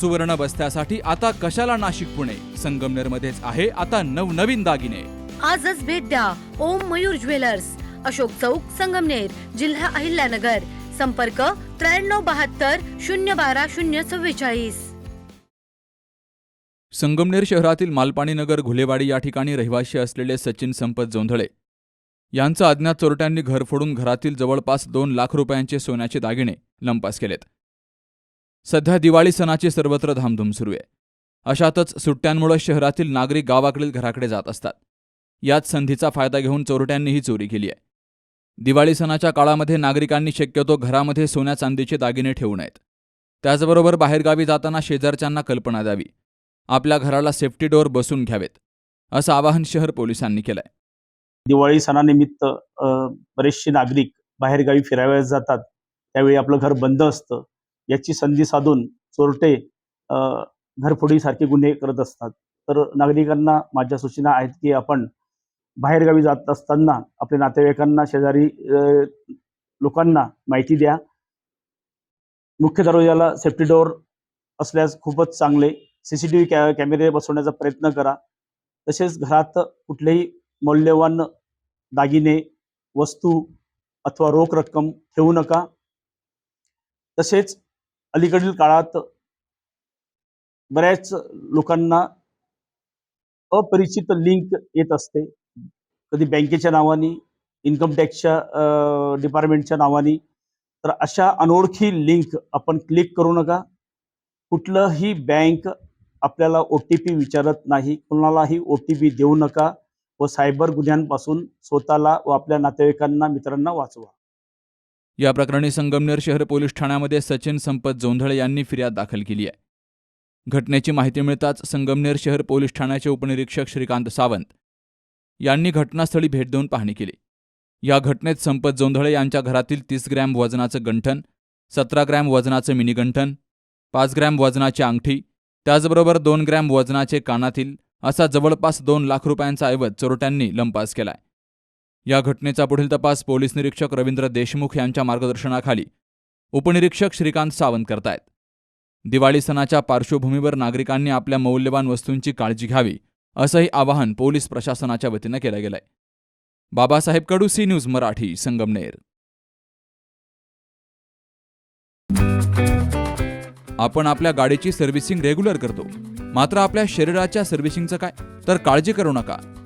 सुवर्ण बस्त्यासाठी आता कशाला नाशिक पुणे? संगमनेर मध्येच आहे आता नवनवीन दागिने. आजच भेट द्या ओम मयूर ज्वेलर्स. अशोक चौक संगमनेर जिल्हा अहिल्यानगर. संपर्क त्र्याण्णव बहात्तर शून्य बारा शून्य चव्वेचाळीस. संगमनेर शहरातील मालपाणी नगर घुलेवाडी या ठिकाणी रहिवाशी असलेले सचिन संपत जोंधळे. यांचं अज्ञात चोरट्यांनी घर फोडून घरातील जवळपास दोन लाख रुपयांचे सोन्याचे दागिने लंपास केलेत. सध्या दिवाळी सणाची सर्वत्र धामधूम सुरू आहे. अशातच सुट्ट्यांमुळे शहरातील नागरिक गावाकडील घराकडे जात असतात. याच संधीचा फायदा घेऊन चोरट्यांनी ही चोरी केली आहे. दिवाळी सणाच्या काळामध्ये नागरिकांनी शक्यतो घरामध्ये सोन्या चांदीचे दागिने ठेवू नयेत. त्याचबरोबर बाहेरगावी जाताना शेजारच्यांना कल्पना द्यावी. आपल्या घराला सेफ्टी डोअर बसून घ्यावेत. असं आवाहन शहर पोलिसांनी केलंय. दिवाळी सणानिमित्त बरेचसे नागरिक बाहेरगावी फिरायला जातात. त्यावेळी आपलं घर बंद असतं. याची संधी साधून चोरटे घरफोडीसारखे गुन्हे करत असतात. तर नागरिकांना माझ्या सूचना आहेत की आपण बाहेरगावी जात असताना आपल्या नातेवाईकांना शेजारी लोकांना माहिती द्या. मुख्य दरवाजाला सेफ्टी डोअर असल्यास खूपच चांगले. सी सी टी व्ही कॅ कॅमेरे बसवण्याचा प्रयत्न करा. तसेच घरात कुठलेही मौल्यवान दागिने वस्तू अथवा रोख रक्कम ठेवू नका. तसेच अलीकडील काळात बऱ्याच लोकांना अपरिचित लिंक येत असते. कधी बँकेच्या नावाने इन्कम टॅक्सच्या डिपार्टमेंटच्या नावाने. तर अशा अनोळखी लिंक आपण क्लिक करू नका. कुठलंही बँक आपल्याला ओ टी पी विचारत नाही. कुणालाही ओ टी पी देऊ नका व सायबर गुन्ह्यांपासून स्वतःला व आपल्या नातेवाईकांना मित्रांना वाचवा. या प्रकरणी संगमनेर शहर पोलीस ठाण्यामध्ये सचिन संपत जोंधळे यांनी फिर्याद दाखल केली आहे. घटनेची माहिती मिळताच संगमनेर शहर पोलीस ठाण्याचे उपनिरीक्षक श्रीकांत सावंत यांनी घटनास्थळी भेट देऊन पाहणी केली. या घटनेत संपत जोंधळे यांच्या घरातील तीस ग्रॅम वजनाचं गंठन सतरा ग्रॅम वजनाचं मिनी गंठन पाच ग्रॅम वजनाची अंगठी त्याचबरोबर दोन ग्रॅम वजनाचे कानातील असा जवळपास दोन लाख रुपयांचा ऐवज चोरट्यांनी लंपास केलाय. या घटनेचा पुढील तपास पोलीस निरीक्षक रवींद्र देशमुख यांच्या मार्गदर्शनाखाली. उपनिरीक्षक श्रीकांत सावंत करतायत. दिवाळी सणाच्या पार्श्वभूमीवर नागरिकांनी आपल्या मौल्यवान वस्तूंची काळजी घ्यावी असंही आवाहन पोलीस प्रशासनाच्या वतीनं केलं गेलंय. Babasaheb Kadu C news Marathi Sangamner. आपण आपल्या गाडीची सर्व्हिसिंग रेग्युलर करतो. मात्र आपल्या शरीराच्या सर्व्हिसिंगचं काय? तर काळजी करू नका.